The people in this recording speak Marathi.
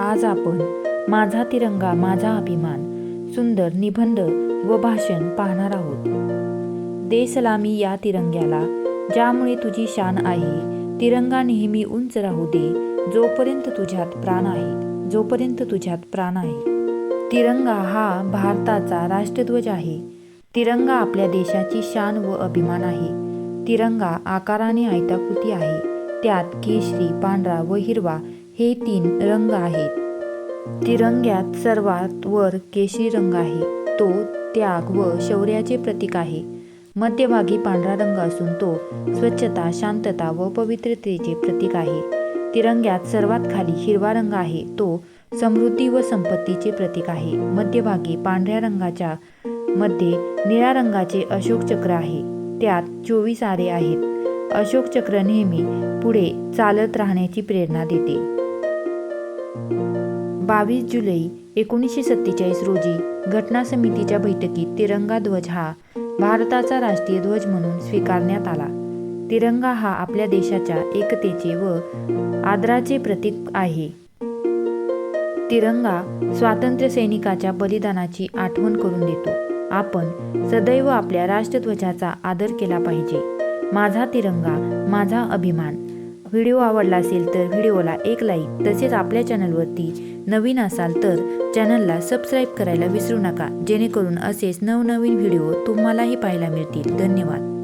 आज आपण माझा तिरंगा माझा अभिमान सुंदर निबंध व भाषण पाहणार आहोत. दे सलामी या तिरंग्याला ज्यामुळे तुझी शान आहे. तिरंगा नेहमी उंच राहू दे जोपर्यंत तुझ्यात प्राण आहे जोपर्यंत तुझ्यात प्राण आहे. तिरंगा हा भारताचा राष्ट्रध्वज आहे. तिरंगा आपल्या देशाची शान व अभिमान आहे. तिरंगा आकाराने आयताकृती आहे. त्यात केशरी पांढरा व हिरवा हे तीन रंग आहेत. तिरंग्यात सर्वात वर केशरी रंग आहे. तो त्याग व शौर्याचे प्रतीक आहे. मध्यभागी पांढरा रंग असून तो स्वच्छता शांतता व पवित्रतेचे प्रतीक आहे. तिरंग्यात सर्वात खाली हिरवा रंग आहे. तो समृद्धी व संपत्तीचे प्रतीक आहे. मध्यभागी पांढऱ्या रंगाच्या मध्ये निळ्या रंगाचे अशोक चक्र आहे. त्यात चोवीस आरे आहेत. अशोक चक्र नेहमी पुढे चालत राहण्याची प्रेरणा देते. बावीस जुलै एकोणीसशे सत्तेचाळीस रोजी घटना समितीच्या बैठकीत तिरंगा ध्वज हा भारताचा राष्ट्रीय ध्वज म्हणून स्वीकारण्यात आला. तिरंगा हा आपल्या देशाच्या एकतेचे व आदराचे प्रतीक आहे. तिरंगा स्वातंत्र्य सैनिकाच्या बलिदानाची आठवण करून देतो. आपण सदैव आपल्या राष्ट्रध्वजाचा आदर केला पाहिजे. माझा तिरंगा माझा अभिमान. व्हिडिओ आवडला असेल तर व्हिडिओला एक लाईक तसेच आपल्या चॅनलवरती नवीन असाल तर चॅनलला सबस्क्राईब करायला विसरू नका जेणेकरून असेच नवनवीन व्हिडिओ तुम्हालाही पाहायला मिळतील. धन्यवाद.